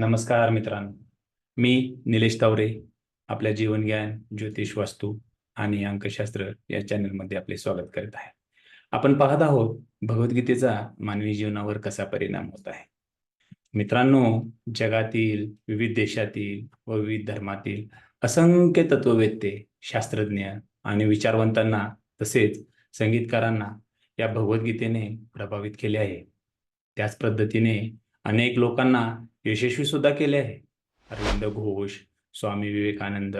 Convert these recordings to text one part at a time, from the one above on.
नमस्कार मित्रांनो. मी निलेश तावरे आपल्या जीवनज्ञान ज्योतिष वास्तू आणि अंकशास्त्र या चॅनलमध्ये आपले स्वागत करत आहे. आपण पाहत आहोत भगवद्गीतेचा मानवी जीवनावर कसा परिणाम होत आहे. मित्रांनो जगातील विविध देशातील व विविध धर्मातील असंख्य तत्ववेत्ते शास्त्रज्ञ आणि विचारवंतांना तसेच संगीतकारांना या भगवद्गीतेने प्रभावित केले आहे. त्याच पद्धतीने अनेक लोकांना यशस्वी सुद्धा केले आहे. अरविंद घोष स्वामी विवेकानंद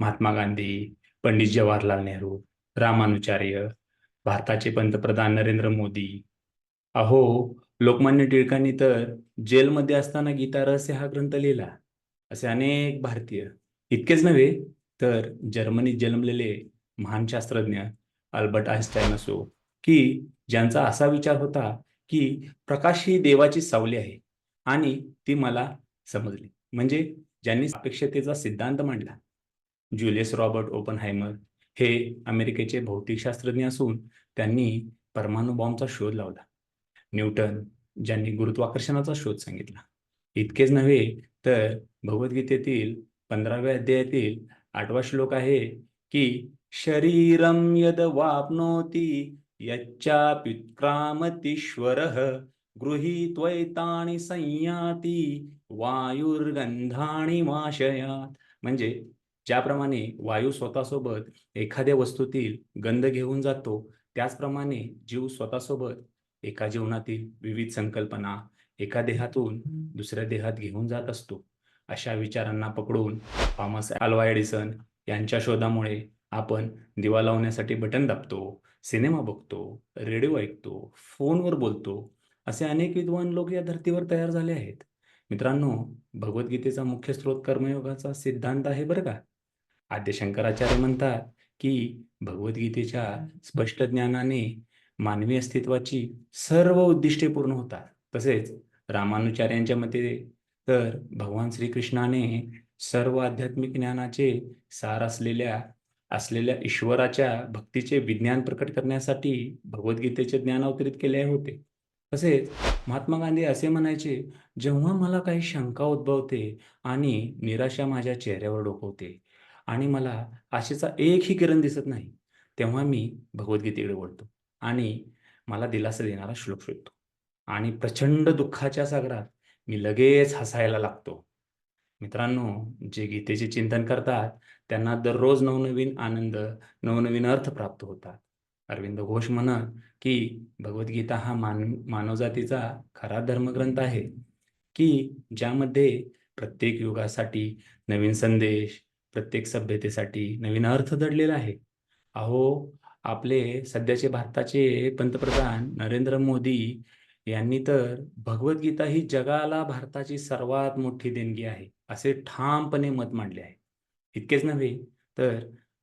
महात्मा गांधी पंडित जवाहरलाल नेहरू रामानुचार्य भारताचे पंतप्रधान नरेंद्र मोदी. अहो लोकमान्य टिळकांनी तर जेलमध्ये असताना गीता रहस्य हा ग्रंथ लिहिला. असे अनेक भारतीय इतकेच नव्हे तर जर्मनीत जन्मलेले महान शास्त्रज्ञ अल्बर्ट आइन्स्टाईन असो की ज्यांचा असा विचार होता की प्रकाश ही देवाची सावली आहे. आणि ती मला समजली. म्हणजे ज्यांनी अपेक्षतेचा सिद्धांत मांडला ज्युलियस रॉबर्ट ओपन हायमर हे अमेरिकेचे भौतिकशास्त्रज्ञ असून त्यांनी परमाणु बॉम्बचा शोध लावला. न्यूटन ज्यांनी गुरुत्वाकर्षणाचा शोध सांगितला. इतकेच नव्हे तर भगवद्गीतेतील पंधराव्या अध्यायातील आठवा श्लोक आहे की शरीरम यद वापनोती यच्चाप्युत्क्रामतीश्वर गृहीत्वैतानी संयाती वायुर्गंधाणी वाशयात म्हणजे ज्याप्रमाणे वायू स्वतःसोबत एखाद्या वस्तूतील गंध घेऊन जातो त्याचप्रमाणे जीव स्वतःसोबत एका जीवनातील विविध संकल्पना एका देहातून दुसऱ्या देहात घेऊन जात असतो. अशा विचारांना पकडून थॉमस अल्वा एडिसन यांच्या शोधामुळे आपण दिवा लावण्यासाठी बटन दाबतो सिनेमा बघतो रेडिओ ऐकतो फोनवर बोलतो असे अनेक विद्वान लोक या धर्तीवर तयार झाले आहेत. मित्रांनो भगवद्गीतेचा मुख्य स्रोत कर्मयोगाचा सिद्धांत आहे बरं का? आद्य शंकराचार्य म्हणतात की भगवद्गीतेच्या स्पष्ट ज्ञानाने मानवी अस्तित्वाची सर्व उद्दिष्टे पूर्ण होतात. तसेच रामानुचार्यांच्या मते तर भगवान श्रीकृष्णाने सर्व आध्यात्मिक ज्ञानाचे सार असलेल्या असलेल्या ईश्वराच्या भक्तीचे विज्ञान प्रकट करण्यासाठी भगवद्गीतेचे ज्ञान अवतरित केले होते. तसेच महात्मा गांधी असे म्हणायचे जेव्हा मला काही शंका उद्भवते आणि निराशा माझ्या चेहऱ्यावर डोकवते आणि मला आशेचा एकही किरण दिसत नाही तेव्हा मी भगवद्गीतेकडे वळतो आणि मला दिलासा देणारा श्लोक शोधतो आणि प्रचंड दुःखाच्या सागरात मी लगेच हसायला लागतो. मित्रांनो जे गीतेचे चिंतन करतात त्यांना दररोज नवनवीन आनंद नवनवीन अर्थ प्राप्त होतात. अरविंद घोष म्हणत की भगवद्गीता हा मान मानवजातीचा खरा धर्मग्रंथ आहे की ज्यामध्ये प्रत्येक युगासाठी नवीन संदेश प्रत्येक सभ्यतेसाठी नवीन अर्थ दडलेला आहे. अहो आपले सध्याचे भारताचे पंतप्रधान नरेंद्र मोदी यांनी तर भगवद्गीता ही जगाला भारताची सर्वात मोठी देणगी आहे असे ठामपणे मत मांडले आहे. इतकेच नव्हे तर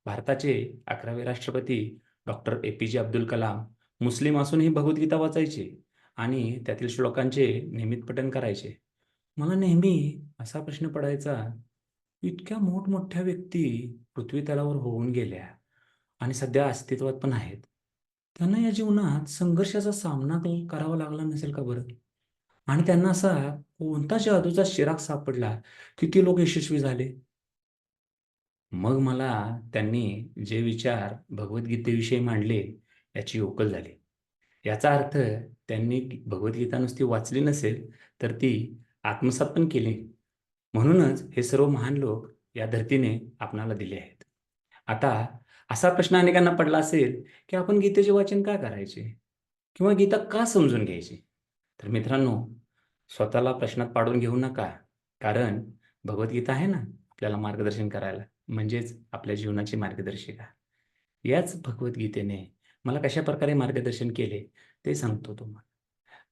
भारताचे अकरावे राष्ट्रपती डॉक्टर ए पी जे अब्दुल कलाम मुस्लिम असूनही भगवद्गीता वाचायचे आणि त्यातील श्लोकांचे नियमित पठण करायचे. मला नेहमी असा प्रश्न पडायचा इतक्या मोठमोठ्या व्यक्ती पृथ्वी तलावर होऊन गेल्या आणि सध्या अस्तित्वात पण आहेत. त्यांना या जीवनात संघर्षाचा सामना करावा लागला नसेल का बरं? आणि त्यांना असा कोणता जादूचा शिराग सापडला की ते लोक यशस्वी झाले? मग मला त्यांनी जे विचार भगवद्गीतेविषयी मांडले याची उकल झाली. याचा अर्थ त्यांनी भगवद्गीता नुसती वाचली नसेल तर ती आत्मसात पण केली. म्हणूनच हे सर्व महान लोक या धर्तीने आपणाला दिले आहेत. आता असा प्रश्न अनेकांना पडला असेल की आपण गीतेचे वाचन का करायचे? किंवा गीता का समजून घ्यायची? तर मित्रांनो स्वतःला प्रश्नात पाडून घेऊ नका. कारण भगवद्गीता आहे ना आपल्याला मार्गदर्शन करायला. म्हणजेच आपल्या जीवनाची मार्गदर्शिका याच भगवद्गीतेने मला कशा प्रकारे मार्गदर्शन केले ते सांगतो तुम्हाला.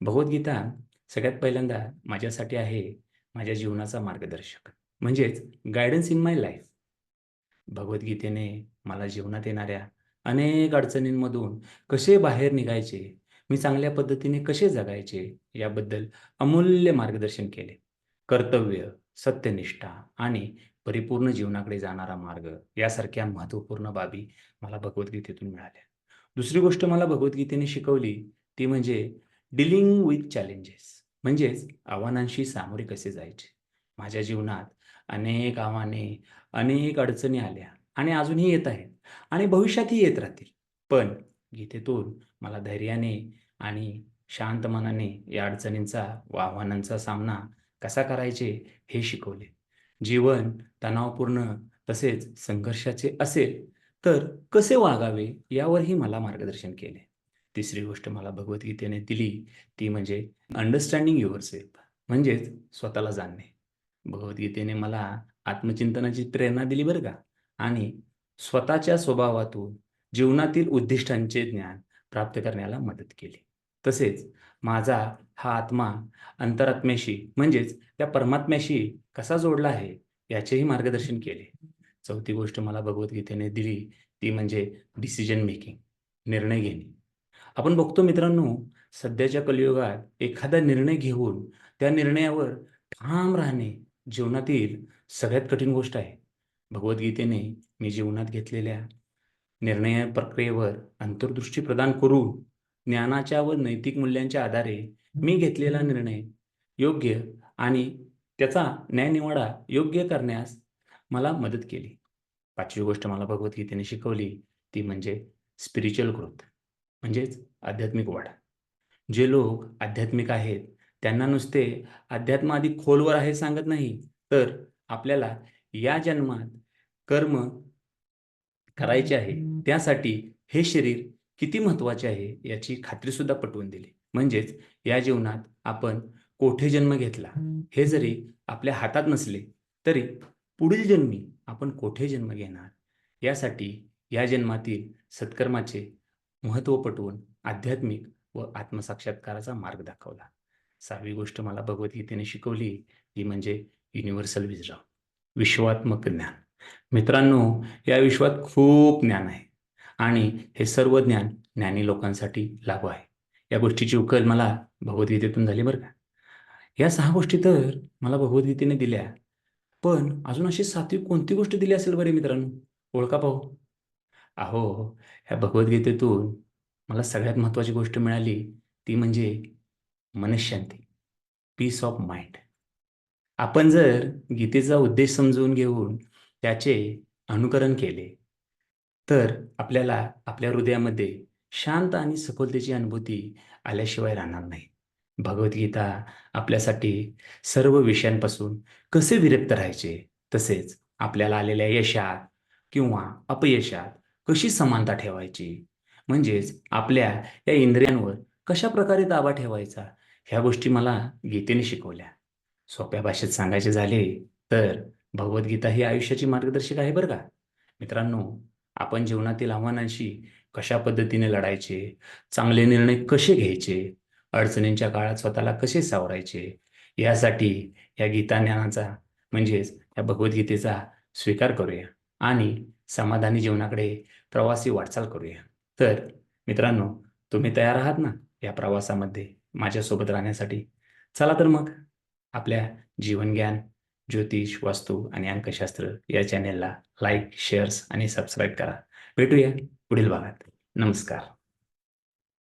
भगवद्गीता सगळ्यात पहिल्यांदा माझ्यासाठी आहे माझ्या जीवनाचा मार्गदर्शक. म्हणजेच गायडन्स इन माय लाईफ भगवद्गीतेने मला जीवनात येणाऱ्या अनेक अडचणींमधून कसे बाहेर निघायचे मी चांगल्या पद्धतीने कसे जगायचे याबद्दल अमूल्य मार्गदर्शन केले. कर्तव्य सत्यनिष्ठा आणि परिपूर्ण जीवनाकडे जाणारा मार्ग यासारख्या महत्त्वपूर्ण बाबी मला भगवद्गीतेतून मिळाल्या. दुसरी गोष्ट मला भगवद्गीतेने शिकवली ती म्हणजे डिलिंग विथ चॅलेंजेस म्हणजेच आव्हानांशी सामोरे कसे जायचे? माझ्या जीवनात अनेक आव्हाने अनेक अडचणी आल्या आणि अजूनही येत आहेत आणि भविष्यातही येत राहतील. पण गीतेतून मला धैर्याने आणि शांत मनाने या अडचणींचा व आव्हानांचा सामना कसा करायचे हे शिकवले. जीवन तणावपूर्ण तसेच संघर्षाचे असेल तर कसे वागावे यावरही मला मार्गदर्शन केले. तिसरी गोष्ट मला भगवद्गीतेने दिली ती म्हणजे अंडरस्टँडिंग युअर सेल्फ म्हणजेच स्वतःला जाणणे. भगवद्गीतेने मला आत्मचिंतनाची प्रेरणा दिली बरं का? आणि स्वतःच्या स्वभावातून जीवनातील उद्दिष्टांचे ज्ञान प्राप्त करण्याला मदत केली. तसेच माझा हा आत्मा अंतरात्म्याशी म्हणजेच त्या परमात्म्याशी कसा जोडला आहे याचेही मार्गदर्शन केले. चौथी गोष्ट मला भगवद्गीतेने दिली ती म्हणजे डिसिजन मेकिंग निर्णय घेणे. आपण बघतो मित्रांनो सध्याच्या कलियुगात एखादा निर्णय घेऊन त्या निर्णयावर ठाम राहणे जीवनातील सगळ्यात कठीण गोष्ट आहे. भगवद्गीतेने मी जीवनात घेतलेल्या निर्णय प्रक्रियेवर अंतर्दृष्टी प्रदान करून ज्ञानाच्या व नैतिक मूल्यांच्या आधारे मी घेतलेला निर्णय योग्य आणि त्याचा न्यायनिवाडा योग्य करण्यास मला मदत केली. पाचवी गोष्ट मला भगवद्गीतेने शिकवली ती म्हणजे स्पिरिच्युअल ग्रोथ म्हणजेच आध्यात्मिक वाढ. जे लोक आध्यात्मिक आहेत त्यांना नुसते अध्यात्म आधी खोलवर आहे सांगत नाही तर आपल्याला या जन्मात कर्म करायचे आहे त्यासाठी हे शरीर किती महत्त्वाचे आहे याची खात्री सुद्धा पटवून दिली. म्हणजेच या जीवनात आपण कोठे जन्म घेतला हे जरी आपल्या हातात नसले तरी पुढील जन्मी आपण कोठे जन्म घेणार यासाठी या जन्मातील सत्कर्माचे महत्त्व पटवून आध्यात्मिक व आत्मसाक्षात्काराचा मार्ग दाखवला. सहावी गोष्ट मला भगवद्गीतेने शिकवली ती म्हणजे युनिव्हर्सल विजडम विश्वात्मक ज्ञान. मित्रांनो या विश्वात खूप ज्ञान आहे. आणि हे सर्व ज्ञान ज्ञानी लोकांसाठी लागू आहे. या गोष्टीची उकल मला भगवद्गीतेतून झाली बरं का. या सहा गोष्टी तर मला भगवद्गीतेने दिल्या. पण अजून अशी सातवी कोणती गोष्ट दिली असेल बरे मित्रांनो? ओळखा पाहू. अहो ह्या भगवद्गीतेतून मला सगळ्यात महत्त्वाची गोष्ट मिळाली ती म्हणजे मनशांती पीस ऑफ माइंड आपण जर गीतेचा उद्देश समजून घेऊन त्याचे अनुकरण केले तर आपल्याला आपल्या हृदयामध्ये शांत आणि सखोलतेची अनुभूती आल्याशिवाय राहणार नाही. भगवद्गीता आपल्यासाठी सर्व विषयांपासून कसे विरक्त राहायचे तसेच आपल्याला आलेल्या यशात किंवा अपयशात कशी समानता ठेवायची म्हणजेच आपल्या या इंद्रियांवर कशा प्रकारे ताबा ठेवायचा ह्या गोष्टी मला गीतेने शिकवल्या. सोप्या भाषेत सांगायचे झाले तर भगवद्गीता ही आयुष्याची मार्गदर्शक आहे बरं का? मित्रांनो आपण जीवनातील आव्हानांशी कशा पद्धतीने लढायचे? चांगले निर्णय कसे घ्यायचे? अडचणींच्या काळात स्वतःला कसे सावरायचे? यासाठी या गीताज्ञानाचा म्हणजेच या भगवद्गीतेचा स्वीकार करूया आणि समाधानी जीवनाकडे प्रवासी वाटचाल करूया. तर मित्रांनो तुम्ही तयार आहात ना या प्रवासामध्ये? माझ्यासोबत राहण्यासाठी? चला तर मग आपल्या जीवनज्ञान ज्योतिष वास्तू आणि अंकशास्त्र या चॅनेलला लाईक शेअर्स आणि सबस्क्राईब करा. भेटूया पुढील भागात. नमस्कार.